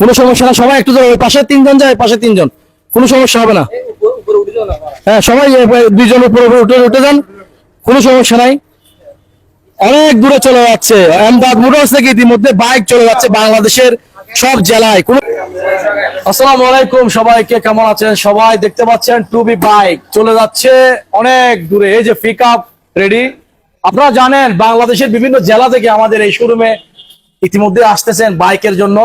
কোনো সমস্যা না সবাই একটু ধরো, পাশে তিনজন যায় পাশে তিনজন। কোনো সমস্যা হবে না। হ্যাঁ সবাই দুইজন উপরে উপরে উঠে উঠে যান। কোনো সমস্যা নাই। অনেক দূরে চলে যাচ্ছে। আহমেদাবাদ মোটরস থেকে ইতিমধ্যে বাইক চলে যাচ্ছে বাংলাদেশের সব জেলায়। কোন আসসালামু আলাইকুম সবাইকে কেমন আছেন সবাই? দেখতে পাচ্ছেন টু বি বাইক। চলে যাচ্ছে অনেক দূরে। এই যে পিক আপ রেডি। আপনারা জানেন বাংলাদেশের বিভিন্ন জেলা থেকে আমাদের এই শোরুমে ইতিমধ্যে আসতেছেন বাইকের জন্য।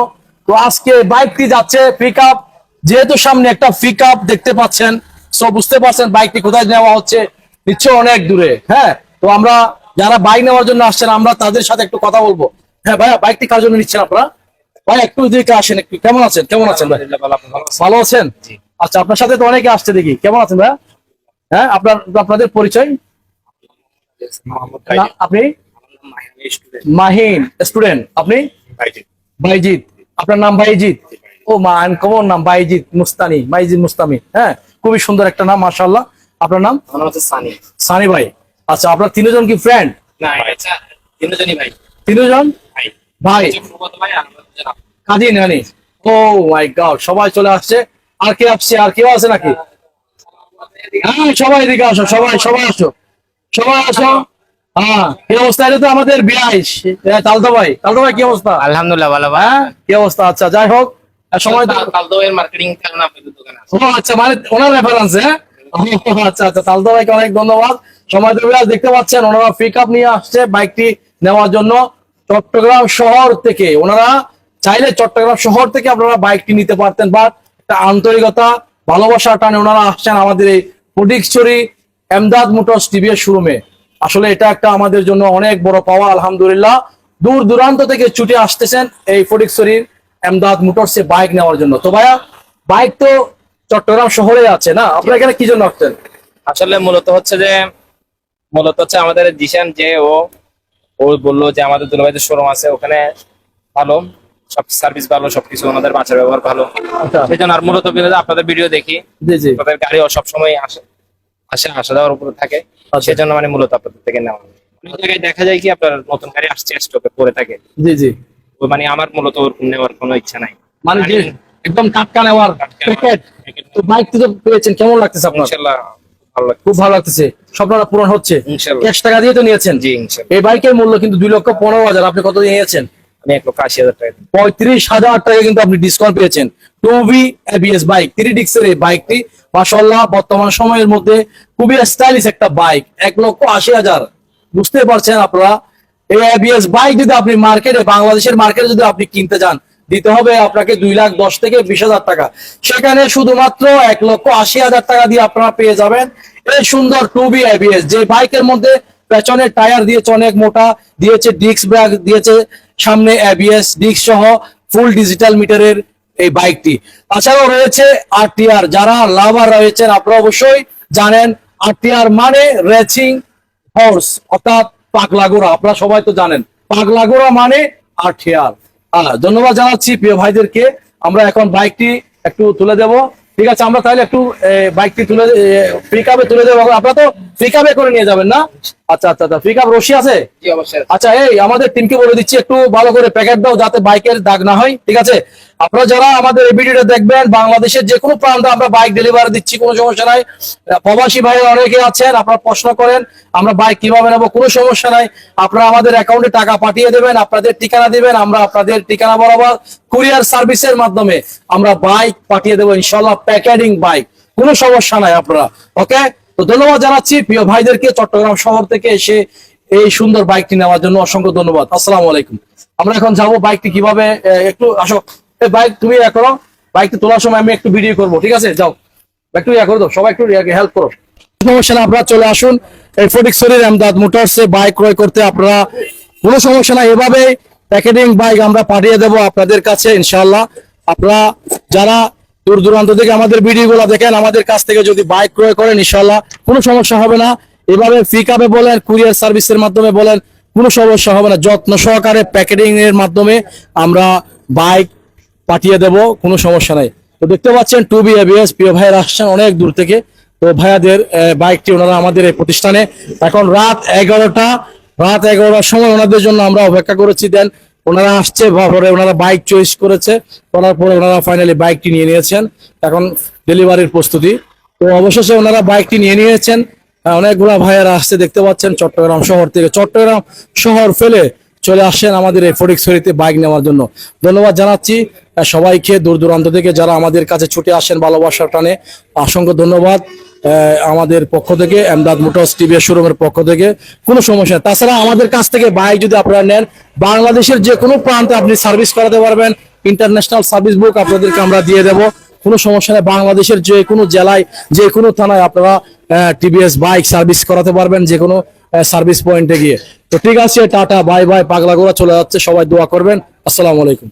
তো আজকে বাইকটি যাচ্ছে পিক আপ যেহেতু সামনে একটা পিক আপ দেখতে পাচ্ছেন সব বুঝতে পারছেন বাইকটি কোথায় নেওয়া হচ্ছে নিশ্চয় অনেক দূরে হ্যাঁ? তো আমরা যারা বাইক নেওয়ার জন্য আসছেন আমরা তাদের সাথে একটু কথা বলব। হ্যাঁ ভাইয়া বাইকটি কার জন্য নিচ্ছেন আপনারা? ভাই একটু দিকে আসেন একটু। কেমন আছেন? কেমন আছেন ভাই? ভালো আছেন? আচ্ছা আপনার সাথে তো অনেকে আসছে দেখি। কেমন আছেন ভাইয়া? হ্যাঁ আপনার আপনাদের পরিচয়? আপনি? মাহিন স্টুডেন্ট আপনি? ভাইজিৎ আপনার নাম ভাইজিৎ ও মান কমন নাম ভাইজিৎ মুস্তানি ভাইজিৎ মুস্তামি হ্যাঁ? খুবই সুন্দর একটা নাম মাশাআল্লাহ। আপনার নাম? হচ্ছে সানি। সানি ভাই। আচ্ছা আপনার তিনজন কি ফ্রেন্ড না আচ্ছা তিনজনই ভাই। তিনজন? ভাই। কাজী নানি। ও মাই গড সবাই চলে আসছে। আর কে আসছে আর কেউ আছে নাকি? হ্যাঁ সবাই এদিকে আসো সবাই সবাই আসো। সবাই আসো। হ্যাঁ অবস্থা এটা তো আমাদের বিয়াইশ তালদা ভাই তালদা ভাই কি অবস্থা? আলহামদুলিল্লাহ ভালো ভাই। হ্যাঁ কি অবস্থা? আচ্ছা যাই হোক সময় তো কাল মার্কেটিং কারণ আপনাদের দোকানে আছে। ও আচ্ছা মানে ওনার রেফারেন্স হ্যাঁ? আচ্ছা আচ্ছা তালদা ভাইকে অনেক ধন্যবাদ। সময় দেখতে পাচ্ছেন ওনারা পিক আপ নিয়ে আসছে বাইকটি নেওয়ার জন্য। চট্টগ্রাম শহর থেকে ওনারা চাইলে চট্টগ্রাম শহর থেকে আপনারা বাইকটি নিতে পারতেন বাট একটা আন্তরিকতা ভালোবাসা টানে ওনারা আসছেন আমাদের এই ফটিকছড়ি এমদাদ মোটরস টিভিএস শোরুমে আসলে এটা একটা আমাদের জন্য অনেক বড় পাওয়া আলহামদুলিল্লাহ। দূর দূরান্ত থেকে ছুটে আসতেছেন এই ফটিকছড়ির এমদাদ মোটরসে বাইক নেওয়ার জন্য। তো ভাইয়া বাইক তো চট্টগ্রাম শহরে আছে না? আপনারা এখানে কি জন্য আসছেন? আসলে মূলত হচ্ছে যে মূলত হচ্ছে আমাদের জিশান যে ও ও বলল যে আমাদের দুলাভাইদের শোরুম আছে ওখানে ভালো সব সার্ভিস ভালো সবকিছু ওনাদের বাঁচার ব্যবহার ভালো। আচ্ছা। সেই জন্য আর মূলত আপনাদের ভিডিও দেখি। আপনাদের গাড়িও সবসময় আসে। আসে আসা যাওয়ার উপরে থাকে আচ্ছা। সেই জন্য মানে মূলত আপনাদের থেকে নেওয়া অনেক জায়গায় দেখা যায় কি আপনার নতুন গাড়ি আসছে স্টকে পরে থাকে। জি জি। মানে আমার মূলত ওরকম নেওয়ার কোনো ইচ্ছা নাই। মানে যে একদম টাটকা নেওয়ার প্যাকেট তো বাইক তো পেয়েছেন কেমন লাগতেছে আপনার? লাগে খুব ভালো লাগতেছে স্বপ্নটা পূরণ হচ্ছে। ক্যাশ টাকা দিয়ে তো নিয়েছেন। এই বাইকের মূল্য কিন্তু দুই লক্ষ পনেরো হাজার আপনি কত দিয়ে নিয়েছেন? দিই। পঁয়ত্রিশ হাজার টাকা কিন্তু আপনি পেয়েছেন। বাইক এই বাইকটি বর্তমান সময়ের মধ্যে খুবই স্টাইলিশ একটা বাইক, এক লক্ষ আশি হাজার। বুঝতে পারছেন আপনারা? বাইক যদি আপনি বাংলাদেশের মার্কেটে যদি আপনি কিনতে যান, দিতে হবে আপনাকে দুই লাখ দশ থেকে বিশ হাজার টাকা। সেখানে শুধুমাত্র এক লক্ষ আশি হাজার টাকা দিয়ে আপনারা পেয়ে যাবেন এই সুন্দর টু বি এবিএস। যে বাইকের মধ্যে পেছনের টায়ার দিয়েছে অনেক মোটা, দিয়েছে ডিস্ক ব্রেক দিয়েছে সামনে এবিএস ডিস্ক সহ ফুল ডিজিটাল মিটারের এই বাইকটি তাছাড়াও রয়েছে আরটিআর যারা লাভার রয়েছেন, আপনারা অবশ্যই জানেন আরটিআর মানে রেসিং হর্স অর্থাৎ পাগলাগোড়া, আপনারা সবাই তো জানেন। পাগলাগোড়া মানে আরটিআর ধন্যবাদ জানাচ্ছি প্রিয় ভাইদেরকে, আমরা এখন বাইকটি একটু তুলে দেব। ঠিক আছে, আমরা তাহলে একটু বাইকটি তুলে পিক আপে তুলে দেবো। আপনারা তো পিক আপে করে নিয়ে যাবেন না? আচ্ছা আচ্ছা আচ্ছা পিক আপ রশি আছে? আচ্ছা এই আমাদের টিমকে বলে দিচ্ছি একটু ভালো করে প্যাকেট দাও যাতে বাইকের দাগ না হয় ঠিক আছে? আপনারা যারা আমাদের এই ভিডিওটা দেখবেন বাংলাদেশের যে কোনো প্রান্তে আমরা বাইক ডেলিভারি দিচ্ছি কোনো সমস্যা নাই। প্রবাসী ভাই অনেকে আছেন আপনারা প্রশ্ন করেন আমরা বাইক কীভাবে নেব কোনো সমস্যা নাই। আপনারা আমাদের অ্যাকাউন্টে টাকা পাঠিয়ে দেবেন আপনাদের ঠিকানা দিবেন আমরা আপনাদের ঠিকানা বরাবর কুরিয়ার সার্ভিসের মাধ্যমে আমরা বাইক পাঠিয়ে দেবো ইনশাল্লাহ প্যাকেটিং বাইক কোনো সমস্যা নাই আপনারা ওকে তো ধন্যবাদ জানাচ্ছি। প্রিয় ভাইদেরকে চট্টগ্রাম শহর থেকে এসে এই সুন্দর বাইকটি নেওয়ার জন্য অসংখ্য ধন্যবাদ। আসসালামু আলাইকুম। আমরা এখন যাব বাইকটি কীভাবে একটু আসো। বাইক তুমি ইয়া করো। বাইকটি তোলার সময় আমি একটু ভিডিও করব, ঠিক আছে? যাও। একটু ইয়া করে দাও, সবাই একটু হেল্প করো। সমস্যা না আপনারা চলে আসুন। এই আমদাদ মোটরসে বাইক ক্রয় করতে আপনারা কোনো সমস্যা না এভাবে প্যাকেটিং বাইক আমরা পাঠিয়ে দেব আপনাদের কাছে, ইনশাআল্লাহ। আপনারা যারা দূর দূরান্ত থেকে আমাদের ভিডিও গুলো দেখেন, আমাদের কাছ থেকে যদি বাইক ক্রয় করেন, ইনশাআল্লাহ কোনো সমস্যা হবে না। এভাবে পিক আপে বলেন কুরিয়ার সার্ভিসের মাধ্যমে বলেন, কোনো সমস্যা হবে না। যত্ন সহকারে প্যাকেটিং এর মাধ্যমে আমরা বাইক পাঠিয়ে দেব, কোনো সমস্যা নাই। তো দেখতে পাচ্ছেন টু বি এবিএস প্রিয় ভাইয়ের আসছেন অনেক দূর থেকে। তো ভাইয়াদের বাইকটি ওনারা আমাদের এই প্রতিষ্ঠানে। এখন রাত এগারোটা, রাত এগারোটার সময় ওনাদের জন্য আমরা অপেক্ষা করেছি। দেন ওনারা আসছে পরে ওনারা বাইক চয়েস করেছে, করার পরে ওনারা ফাইনালি বাইকটি নিয়ে নিয়েছেন। এখন ডেলিভারির প্রস্তুতি। তো অবশেষে ওনারা বাইকটি নিয়ে নিয়েছেন। অনেকগুলা ভাইয়েরা আসছে, দেখতে পাচ্ছেন চট্টগ্রাম শহর থেকে। চট্টগ্রাম শহর ফেলে চলে আসছেন আমাদের এই ফটিকছড়িতে বাইক নেওয়ার জন্য। ধন্যবাদ জানাচ্ছি। সবাইকে দূর দূরান্ত থেকে যারা আমাদের কাছে ছুটে আসেন ভালোবাসার টানে, অসংখ্য ধন্যবাদ। আমাদের পক্ষ থেকে, এমদাদ মোটরস টিভি শোরুমের পক্ষ থেকে, কোনো সমস্যা তাছাড়া আমাদের কাছ থেকে বাইক যদি আপনারা নেন, বাংলাদেশের যে কোনো প্রান্তে আপনি সার্ভিস করাতে পারবেন। ইন্টারন্যাশনাল সার্ভিস বুক আপনাদেরকে আমরা দিয়ে দেব। কোনো সমস্যা নেই। বাংলাদেশের যে কোনো জেলায়, যে কোনো থানায় আপনারা টিভিএস বাইক সার্ভিস করাতে পারবেন যে কোনো সার্ভিস পয়েন্টে গিয়ে। তো ঠিক আছে, টাটা, বাই বাই পাগলা গোড়া চলে যাচ্ছে। সবাই দোয়া করবেন। আসসালামু আলাইকুম।